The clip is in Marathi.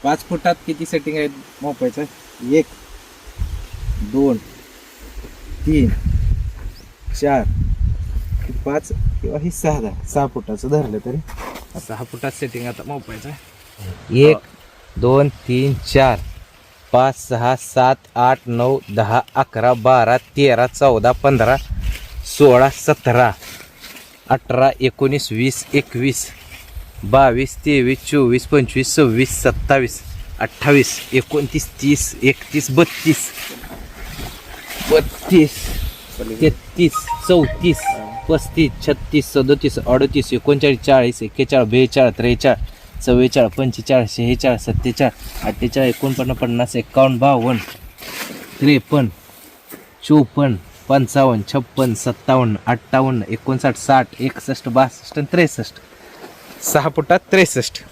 पाच फुटात किती सेटिंग आहेत मोपायचं? एक दोन तीन चार पाच किंवा ही सहा धा- सहा फुटाचं धरलं तरी. सहा फुटात सेटिंग आता मोपायचं एक दोन तीन चार पाच सहा सात आठ नऊ दहा अकरा बारा तेरा चौदा पंधरा सोळा सतरा अठरा एकोणीस वीस एकवीस बावीस तेवीस चोवीस पंचवीस सव्वीस सत्तावीस अठ्ठावीस एकोणतीस तीस एकतीस बत्तीस. बत्तीस तेहतीस चौतीस पस्तीस छत्तीस सदोतीस अडतीस एकोणचाळीस चाळीस एक्केचाळीस बेचाळीस त्रेचाळीस चव्वेचाळीस पंचेचाळीस शेहेचाळीस सत्तेचाळीस अठ्ठेचाळीस एकोणपन्नास पन्नास एकावन्न बावन्न त्रेपन्न चोपन्न पंचावन्न छप्पन सत्तावन्न अठ्ठावन्न एकोणसाठ साठ एकसष्ट बासष्ट आणि त्रेसष्ट. सहा फुटात त्रेसष्ट.